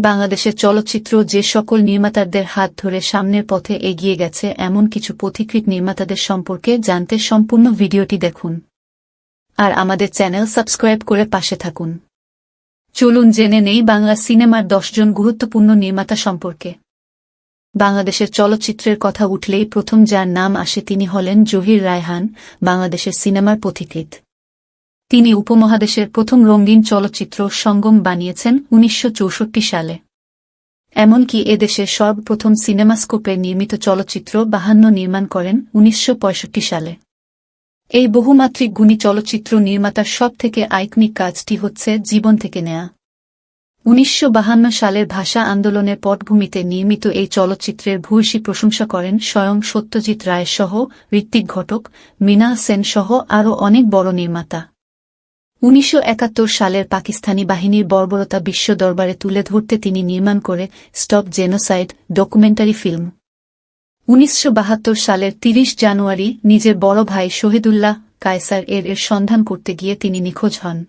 বাংলাদেশের চলচ্চিত্র যে সকল নির্মাতাদের হাত ধরে সামনের পথে এগিয়ে গেছে, এমন কিছু পথিকৃত নির্মাতাদের সম্পর্কে জানতে সম্পূর্ণ ভিডিওটি দেখুন। আর আমাদের চ্যানেল সাবস্ক্রাইব করে পাশে থাকুন। চলুন জেনে নেই বাংলা সিনেমার দশজন গুরুত্বপূর্ণ নির্মাতা সম্পর্কে। বাংলাদেশের চলচ্চিত্রের কথা উঠলেই প্রথম যার নাম আসে তিনি হলেন জহির রায়হান, বাংলাদেশের সিনেমার পথিকৃত তিনি উপমহাদেশের প্রথম রঙিন চলচ্চিত্র সঙ্গম বানিয়েছেন উনিশশো চৌষট্টি সালে। এমনকি এদেশের সর্বপ্রথম সিনেমাস্কোপে নির্মিত চলচ্চিত্র বাহান্ন নির্মাণ করেন উনিশশো পঁয়ষট্টি সালে। এই বহুমাত্রিক গুণী চলচ্চিত্র নির্মাতার সব থেকে আইকনিক কাজটি হচ্ছে জীবন থেকে নেয়া। উনিশশো সালের ভাষা আন্দোলনের পটভূমিতে নির্মিত এই চলচ্চিত্রের ভূয়সী প্রশংসা করেন স্বয়ং সত্যজিৎ রায় সহ ঋত্বিক ঘটক মৃণাল সেন সহ আরও অনেক বড় নির্মাতা। উনিশশো একাত্তর সালের পাকিস্তানি বাহিনীর বর্বরতা বিশ্ব দরবারে তুলে ধরতে তিনি নির্মাণ করে স্টপ জেনোসাইড ডকুমেন্টারি ফিল্ম। উনিশশো বাহাত্তর সালের ৩০ জানুয়ারি নিজের বড় ভাই শহীদুল্লাহ কায়সার এর এর সন্ধান করতে গিয়ে তিনি নিখোঁজ হন।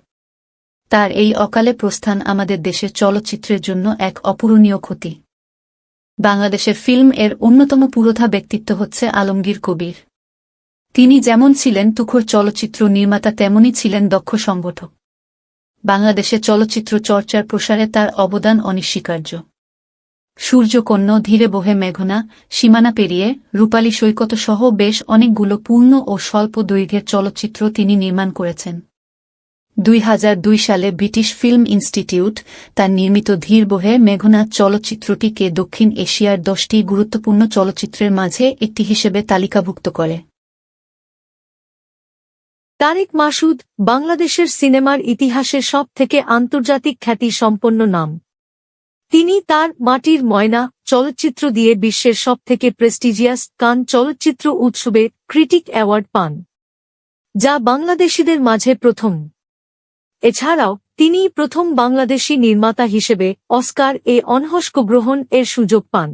তার এই অকালে প্রস্থান আমাদের দেশের চলচ্চিত্রের জন্য এক অপূরণীয় ক্ষতি। বাংলাদেশের ফিল্ম এর অন্যতম পুরোধা ব্যক্তিত্ব হচ্ছে আলমগীর কবির। তিনি যেমন ছিলেন তুখোর চলচ্চিত্র নির্মাতা তেমনই ছিলেন দক্ষ সংগঠক। বাংলাদেশে চলচ্চিত্র চর্চার প্রসারে তার অবদান অনিস্বীকার্য। সূর্যকন্য, ধীরে বহে মেঘনা, সীমানা পেরিয়ে রূপালী সৈকত সহ বেশ অনেকগুলো পূর্ণ ও স্বল্প দৈর্ঘ্যের চলচ্চিত্র তিনি নির্মাণ করেছেন। দুই দুই সালে ব্রিটিশ ফিল্ম ইনস্টিটিউট তার নির্মিত ধীর বহে মেঘনা চলচ্চিত্রটিকে দক্ষিণ এশিয়ার দশটি গুরুত্বপূর্ণ চলচ্চিত্রের মাঝে একটি হিসেবে তালিকাভুক্ত করে। তারেক মাসুদ, বাংলাদেশের সিনেমার ইতিহাসের সব থেকে আন্তর্জাতিক খ্যাতি সম্পন্ন নাম। তিনি তার মাটির ময়না চলচ্চিত্র দিয়ে বিশ্বের সব থেকে প্রেস্টিজিয়াস কান চলচ্চিত্র উৎসবে ক্রিটিক অ্যাওয়ার্ড পান, যা বাংলাদেশিদের মাঝে প্রথম। এছাড়াও তিনি প্রথম বাংলাদেশি নির্মাতা হিসেবে অস্কার এ অনহস্ক গ্রহণ এর সুযোগ পান।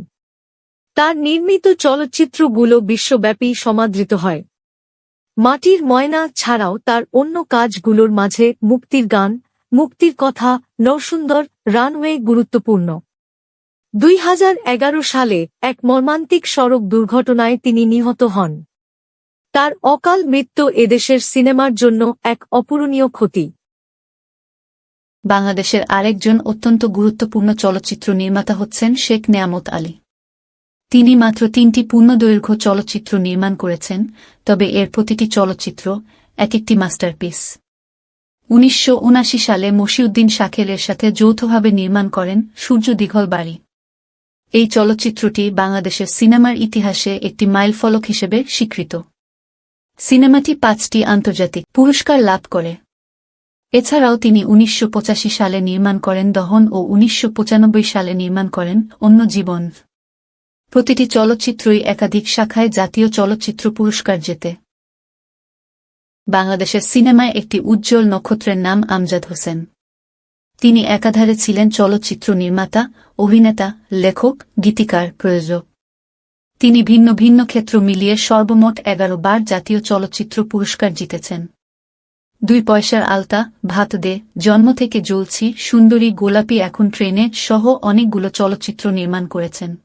তার নির্মিত চলচ্চিত্রগুলো বিশ্বব্যাপী সমাদৃত হয়। মাটির ময়না ছাড়াও তার অন্য কাজগুলোর মাঝে মুক্তির গান, মুক্তির কথা, নরসুন্দর, রানওয়ে গুরুত্বপূর্ণ। দুই হাজার এগারো সালে এক মর্মান্তিক সড়ক দুর্ঘটনায় তিনি নিহত হন। তার অকাল মৃত্যু এদেশের সিনেমার জন্য এক অপূরণীয় ক্ষতি। বাংলাদেশের আরেকজন অত্যন্ত গুরুত্বপূর্ণ চলচ্চিত্র নির্মাতা হচ্ছেন শেখ নেয়ামত আলী। তিনি মাত্র তিনটি পূর্ণদৈর্ঘ্য চলচ্চিত্র নির্মাণ করেছেন, তবে এর প্রতিটি চলচ্চিত্র এক একটি মাস্টারপিস। উনিশশো উনআশি সালে মশিউদ্দিন শাকেলের সাথে যৌথভাবে নির্মাণ করেন সূর্য দীঘল বাড়ি। এই চলচ্চিত্রটি বাংলাদেশের সিনেমার ইতিহাসে একটি মাইলফলক হিসেবে স্বীকৃত। সিনেমাটি পাঁচটি আন্তর্জাতিক পুরস্কার লাভ করে। এছাড়াও তিনি উনিশশো পঁচাশি সালে নির্মাণ করেন দহন ও উনিশশো পঁচানব্বই সালে নির্মাণ করেন অন্য জীবন। প্রতিটি চলচ্চিত্রই একাধিক শাখায় জাতীয় চলচ্চিত্র পুরস্কার জেতে। বাংলাদেশের সিনেমায় একটি উজ্জ্বল নক্ষত্রের নাম আমজাদ হোসেন। তিনি একাধারে ছিলেন চলচ্চিত্র নির্মাতা, অভিনেতা, লেখক, গীতিকার, প্রয়োজক। তিনি ভিন্ন ভিন্ন ক্ষেত্র মিলিয়ে সর্বমোট এগারো বার জাতীয় চলচ্চিত্র পুরস্কার জিতেছেন। দুই পয়সার আলতা, ভাত দে, জন্ম থেকে জ্বলছি, সুন্দরী গোলাপি এখন ট্রেনে সহ অনেকগুলো চলচ্চিত্র নির্মাণ করেছেন।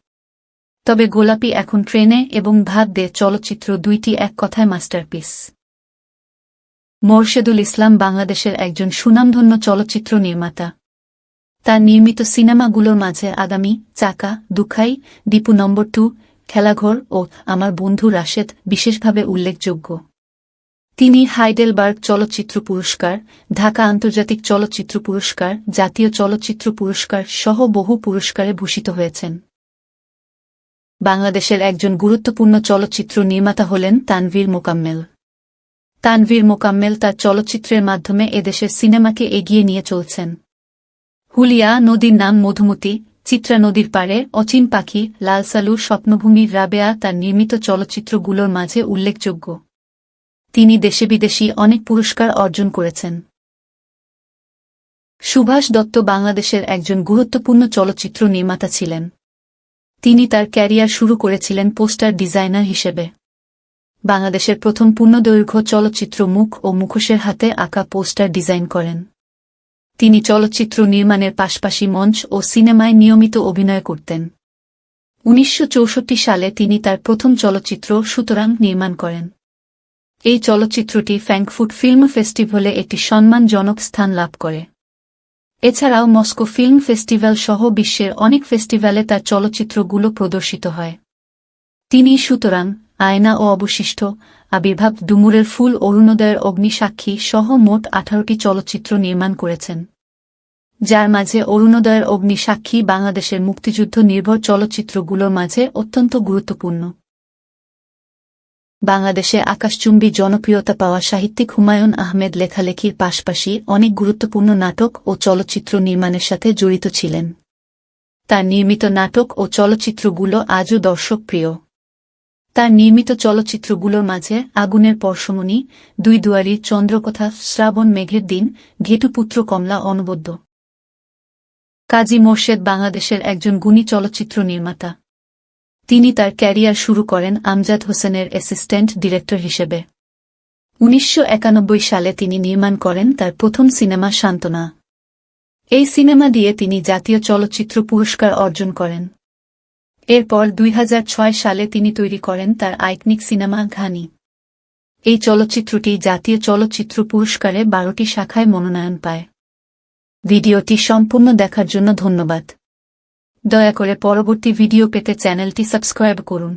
তবে গোলাপি এখন ট্রেনে এবং ভাত দে চলচ্চিত্র দুইটি এক কথায় মাস্টারপিস। মোরশেদুল ইসলাম বাংলাদেশের একজন সুনামধন্য চলচ্চিত্র নির্মাতা। তার নির্মিত সিনেমাগুলোর মাঝে আগামী চাকা, দুখাই, দীপু নম্বর টু, খেলাঘর ও আমার বন্ধু রাশেদ বিশেষভাবে উল্লেখযোগ্য। তিনি হাইডেলবার্গ চলচ্চিত্র পুরস্কার, ঢাকা আন্তর্জাতিক চলচ্চিত্র পুরস্কার, জাতীয় চলচ্চিত্র পুরস্কার সহ বহু পুরস্কারে ভূষিত হয়েছেন। বাংলাদেশের একজন গুরুত্বপূর্ণ চলচ্চিত্র নির্মাতা হলেন তানভীর মোকাম্মেল। তানভীর মোকাম্মেল তার চলচ্চিত্রের মাধ্যমে এদেশের সিনেমাকে এগিয়ে নিয়ে চলছেন। হুলিয়া নদীর নাম মধুমতি, চিত্রা নদীর পারে অচিন পাখি লালসালুর স্বপ্নভূমির রাবেয়া তার নির্মিত চলচ্চিত্রগুলোর মাঝে উল্লেখযোগ্য। তিনি দেশে বিদেশি অনেক পুরস্কার অর্জন করেছেন। সুভাষ দত্ত বাংলাদেশের একজন গুরুত্বপূর্ণ চলচ্চিত্র নির্মাতা ছিলেন। তিনি তার ক্যারিয়ার শুরু করেছিলেন পোস্টার ডিজাইনার হিসেবে। বাংলাদেশের প্রথম পূর্ণদৈর্ঘ্য চলচ্চিত্র মুখ ও মুখোশের হাতে আঁকা পোস্টার ডিজাইন করেন। তিনি চলচ্চিত্র নির্মাণের পাশাপাশি মঞ্চ ও সিনেমায় নিয়মিত অভিনয় করতেন। উনিশশো চৌষট্টি সালে তিনি তার প্রথম চলচ্চিত্র সুতরাং নির্মাণ করেন। এই চলচ্চিত্রটি ফ্র্যাঙ্কফুট ফিল্ম ফেস্টিভ্যালে একটি সম্মানজনক স্থান লাভ করে। এছাড়াও মস্কো ফিল্ম ফেস্টিভ্যাল সহ বিশ্বের অনেক ফেস্টিভ্যালে তার চলচ্চিত্রগুলো প্রদর্শিত হয়। তিনি সুতরাং, আয়না ও অবশিষ্ট, আবির্ভাব ডুমুরের ফুল অরুণোদয়ের অগ্নিসাক্ষী সহ মোট আঠারোটি চলচ্চিত্র নির্মাণ করেছেন। যার মাঝে অরুণোদয়ের অগ্নিসাক্ষী বাংলাদেশের মুক্তিযুদ্ধ নির্ভর চলচ্চিত্রগুলোর মাঝে অত্যন্ত গুরুত্বপূর্ণ। বাংলাদেশে আকাশচুম্বী জনপ্রিয়তা পাওয়া সাহিত্যিক হুমায়ুন আহমেদ লেখালেখির পাশাপাশি অনেক গুরুত্বপূর্ণ নাটক ও চলচ্চিত্র নির্মাণের সাথে জড়িত ছিলেন। তার নির্মিত নাটক ও চলচ্চিত্রগুলো আজও দর্শকপ্রিয়। তার নির্মিত চলচ্চিত্রগুলোর মাঝে আগুনের পরশমণি, দুই দুয়ারি চন্দ্রকথা, শ্রাবণ মেঘের দিন, ঘেটুপুত্র কমলা অনবদ্য। কাজী মোর্শেদ বাংলাদেশের একজন গুণী চলচ্চিত্র নির্মাতা। তিনি তার ক্যারিয়ার শুরু করেন আমজাদ হোসেনের অ্যাসিস্ট্যান্ট ডিরেক্টর হিসেবে। উনিশশো একানব্বই সালে তিনি নির্মাণ করেন তার প্রথম সিনেমা সান্ত্বনা। এই সিনেমা দিয়ে তিনি জাতীয় চলচ্চিত্র পুরস্কার অর্জন করেন। এরপর দুই হাজার ছয় সালে তিনি তৈরি করেন তার আইকনিক সিনেমা ঘানি। এই চলচ্চিত্রটি জাতীয় চলচ্চিত্র পুরস্কারে বারোটি শাখায় মনোনয়ন পায়। ভিডিওটি সম্পূর্ণ দেখার জন্য ধন্যবাদ। দয়া করে পরবর্তী ভিডিও পেতে চ্যানেলটি সাবস্ক্রাইব করুন।